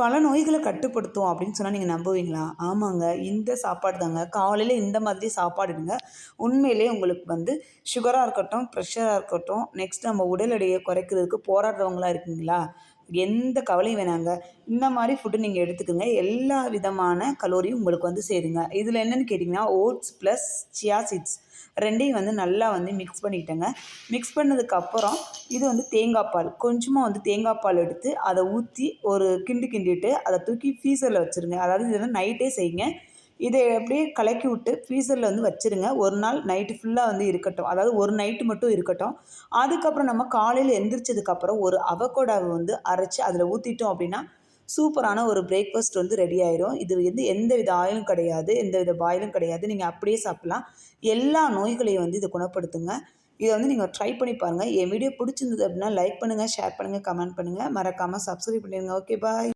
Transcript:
பல நோய்களை கட்டுப்படுத்தும் அப்படின்னு சொன்னால் நீங்கள் நம்புவீங்களா? ஆமாங்க. இந்த சாப்பாடு தாங்க. காலையில் இந்த மாதிரி சாப்பாடுங்க உண்மையிலே உங்களுக்கு வந்து சுகராக இருக்கட்டும் ப்ரெஷராக இருக்கட்டும் நெக்ஸ்ட் நம்ம உடல் எடையை குறைக்கிறதுக்கு போராடுறவங்களா இருக்கீங்களா? எந்த கவலையும் வேணாங்க. இந்த மாதிரி ஃபுட்டு நீங்கள் எடுத்துக்கோங்க. எல்லா விதமான கலோரியும் உங்களுக்கு வந்து சேருங்க. இதில் என்னென்னு கேட்டிங்கன்னா ஓட்ஸ் ப்ளஸ் சியா சீட்ஸ் ரெண்டையும் வந்து நல்லா வந்து மிக்ஸ் பண்ணிக்கிட்டேங்க. மிக்ஸ் பண்ணதுக்கப்புறம் இது வந்து தேங்காய் பால். கொஞ்சமாக வந்து தேங்காய் பால் எடுத்து அதை ஊற்றி ஒரு கிண்டு கிண்டிட்டு அதை தூக்கி ஃப்ரீசரில் வச்சுருங்க. அதாவது இதை வந்து நைட்டே செய்யுங்க. இதை அப்படியே கலக்கி விட்டு ஃப்ரீசரில் வந்து வச்சுருங்க. ஒரு நாள் நைட்டு ஃபுல்லாக வந்து இருக்கட்டும். அதாவது ஒரு நைட்டு மட்டும் இருக்கட்டும். அதுக்கப்புறம் நம்ம காலையில் எந்திரிச்சதுக்கப்புறம் ஒரு அவக்கோடாவை வந்து அரைச்சி அதில் ஊற்றிட்டோம் அப்படின்னா சூப்பரான ஒரு பிரேக்ஃபாஸ்ட் வந்து ரெடி ஆயிரும். இது வந்து எந்த வித ஆயிலும் கிடையாது எந்த வித பாயிலும் கிடையாது. நீங்கள் அப்படியே சாப்பிட்லாம். எல்லா நோய்களையும் வந்து இதை குணப்படுத்துங்க. இதை வந்து நீங்கள் ட்ரை பண்ணி பாருங்கள் என் வீடியோ பிடிச்சிருந்தது அப்படின்னா லைக் பண்ணுங்கள் ஷேர் பண்ணுங்கள் கமெண்ட் பண்ணுங்கள் மறக்காமல் சப்ஸ்கிரைப் பண்ணிடுங்க. Okay bye